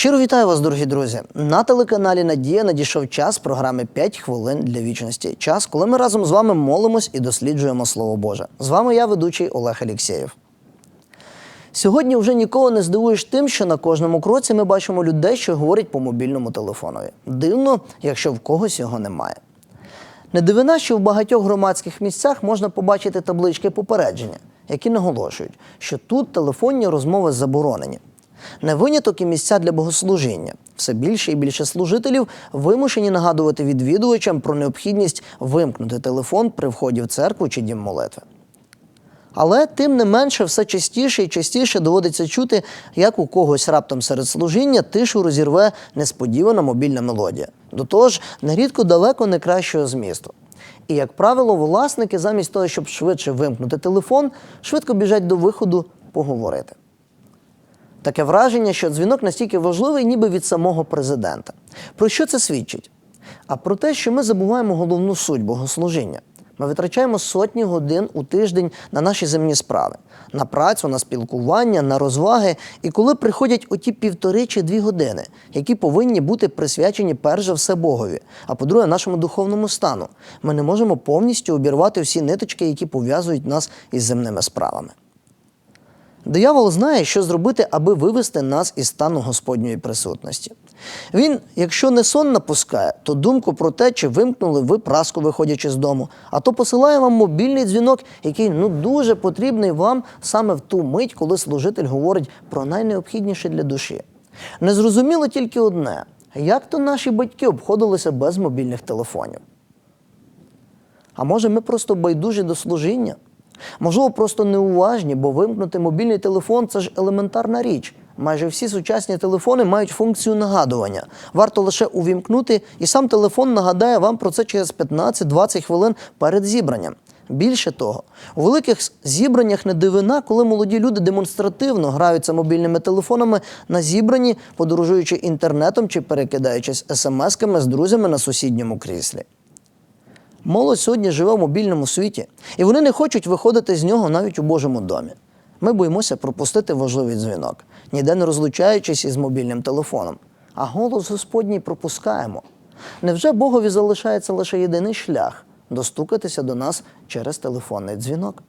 Щиро вітаю вас, дорогі друзі. На телеканалі Надія надійшов час програми «5 хвилин для вічності. Час, коли ми разом з вами молимось і досліджуємо Слово Боже. З вами я, ведучий Олег Алєксєєв. Сьогодні вже нікого не здивуєш тим, що на кожному кроці ми бачимо людей, що говорять по мобільному телефонові. Дивно, якщо в когось його немає. Не дивина, що в багатьох громадських місцях можна побачити таблички попередження, які наголошують, що тут телефонні розмови заборонені. Не виняток і місця для богослужіння. Все більше і більше служителів вимушені нагадувати відвідувачам про необхідність вимкнути телефон при вході в церкву чи дім молитви. Але тим не менше, все частіше і частіше доводиться чути, як у когось раптом серед служіння тишу розірве несподівана мобільна мелодія. До того ж, нерідко далеко не кращого змісту. І, як правило, власники, замість того, щоб швидше вимкнути телефон, швидко біжать до виходу поговорити. Таке враження, що дзвінок настільки важливий, ніби від самого президента. Про що це свідчить? А про те, що ми забуваємо головну суть богослужіння. Ми витрачаємо сотні годин у тиждень на наші земні справи, на працю, на спілкування, на розваги. І коли приходять оті півтори чи дві години, які повинні бути присвячені перш за все Богові, а по-друге, нашому духовному стану, ми не можемо повністю обірвати всі ниточки, які пов'язують нас із земними справами. Диявол знає, що зробити, аби вивести нас із стану Господньої присутності. Він, якщо не сон напускає, то думку про те, чи вимкнули ви праску, виходячи з дому, а то посилає вам мобільний дзвінок, який ну дуже потрібний вам саме в ту мить, коли служитель говорить про найнеобхідніше для душі. Незрозуміло тільки одне: як то наші батьки обходилися без мобільних телефонів. А може, ми просто байдужі до служіння? Можливо, просто неуважні, бо вимкнути мобільний телефон це ж елементарна річ. Майже всі сучасні телефони мають функцію нагадування. Варто лише увімкнути, і сам телефон нагадає вам про це через 15-20 хвилин перед зібранням. Більше того, у великих зібраннях не дивина, коли молоді люди демонстративно граються мобільними телефонами на зібранні, подорожуючи інтернетом чи перекидаючись смс-ками з друзями на сусідньому кріслі. Молодь сьогодні живе в мобільному світі, і вони не хочуть виходити з нього навіть у Божому домі. Ми боїмося пропустити важливий дзвінок, ніде не розлучаючись із мобільним телефоном. А голос Господній пропускаємо. Невже Богові залишається лише єдиний шлях достукатися до нас через телефонний дзвінок?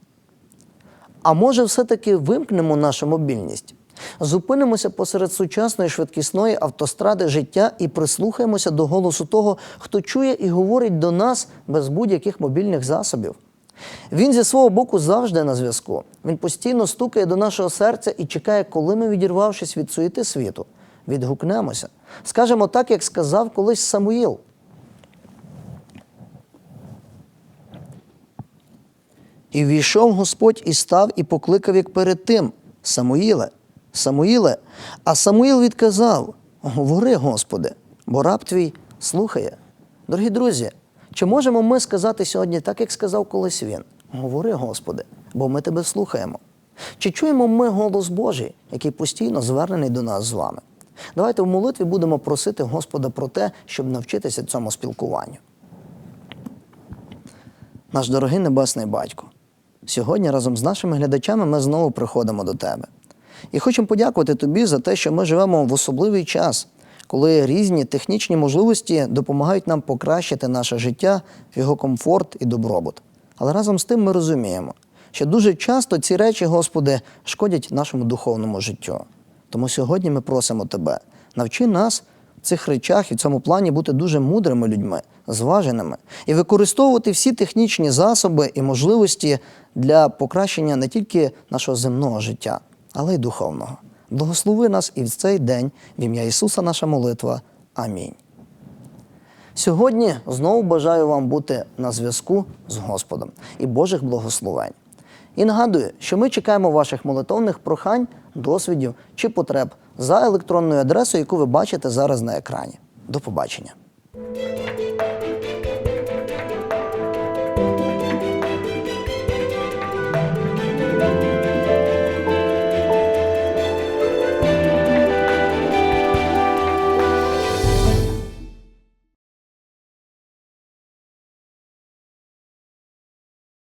А може, все-таки вимкнемо нашу мобільність? Зупинимося посеред сучасної швидкісної автостради життя і прислухаємося до голосу того, хто чує і говорить до нас без будь-яких мобільних засобів. Він зі свого боку завжди на зв'язку. Він постійно стукає до нашого серця і чекає, коли ми, відірвавшись від суєти світу, відгукнемося. Скажемо так, як сказав колись Самуїл. І війшов Господь і став, і покликав, як перед тим, Самуїле, Самуїле, а Самуїл відказав: Говори, Господи, бо раб твій слухає. Дорогі друзі, чи можемо ми сказати сьогодні так, як сказав колись він? Говори, Господи, бо ми тебе слухаємо. Чи чуємо ми голос Божий, який постійно звернений до нас з вами? Давайте в молитві будемо просити Господа про те, щоб навчитися цьому спілкуванню. Наш дорогий Небесний Батько, сьогодні разом з нашими глядачами ми знову приходимо до Тебе. І хочемо подякувати тобі за те, що ми живемо в особливий час, коли різні технічні можливості допомагають нам покращити наше життя, його комфорт і добробут. Але разом з тим ми розуміємо, що дуже часто ці речі, Господи, шкодять нашому духовному життю. Тому сьогодні ми просимо Тебе, навчи нас в цих речах і в цьому плані бути дуже мудрими людьми, зваженими і використовувати всі технічні засоби і можливості для покращення не тільки нашого земного життя але й духовного. Благослови нас і в цей день, в ім'я Ісуса, наша молитва. Амінь. Сьогодні знову бажаю вам бути на зв'язку з Господом і Божих благословень. І нагадую, що ми чекаємо ваших молитовних прохань, досвідів чи потреб за електронною адресою, яку ви бачите зараз на екрані. До побачення.